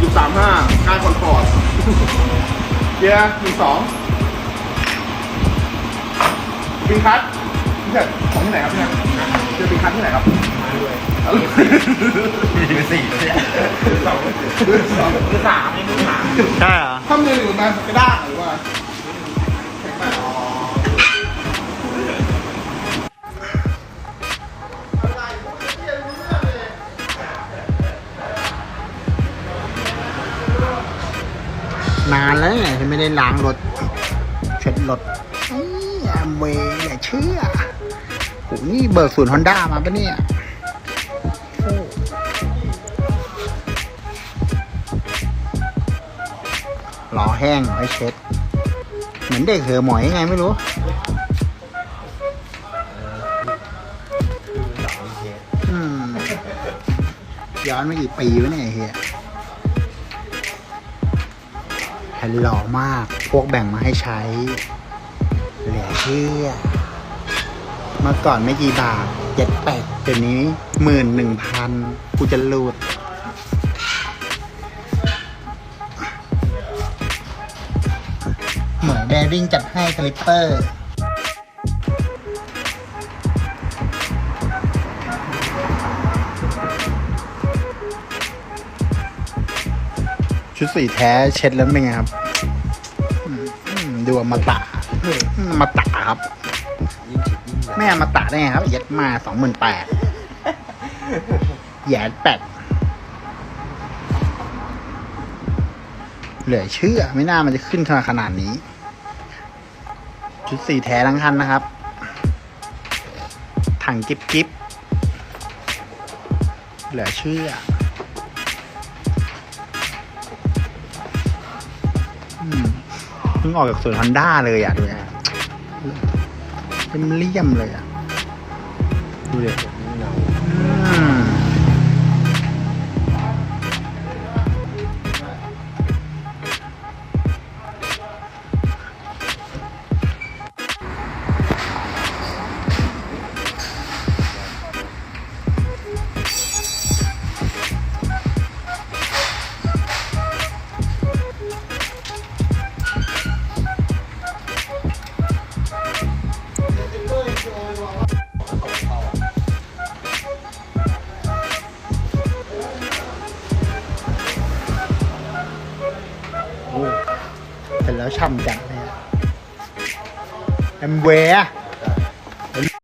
1.35การคอนคอร์ดเกียร์องปิงคัสพี่เถิของที่ไหนครับเพี่นเจอปิงคัทที่ไหนครับมาด้วยมืสี่มือสองมือสามมือสามใช่เหรอถ้ามือหนึ่งมักระด้าหรือว่า นานแล้วเนี่ยที่ไม่ได้ล้างรถเช็ดรถนี่แอมเวย์อย่าเชื่อโหนี่เบิกศูนย์ฮอนด้ามาปะเนี่ยโอ้ล้อแห้งไว้เช็ด เหมือนเด็กเหอหมอยังไงไม่รู้อืมย้อนมากี่ปีวะเนี่ยเฮีย นหล่อมาก พวกแบ่งมาให้ใช้ เหลือเชื่อ เมื่อก่อนไม่กี่บาทเจ็ดแปดเดี๋ยวนี้หมื่นหนึ่งพันกูจะหลุดเหมือนแบริ่งจัดให้คลิปเปอร์ ชุดสีแท้เช็ดแล้วเป็นไงครับดูอมตะอมอมตะครับไม่อมตะได้ไงครับย็ดมาสองหมื่นแปดแยนแปดเหลือเชื่อ ไม่น่ามันจะขึ้นขนาดนี้ ชุดสีแท้ทั้งคันนะครับ ถังกิ๊บกิ๊บเหลือเชื่อ เพิ่งออกจากสวนฮอนด้าเลยอะดูนะเลี่ยมเลี่ยมๆเลยอะ ดูดิอืมโเสร็จแล้ว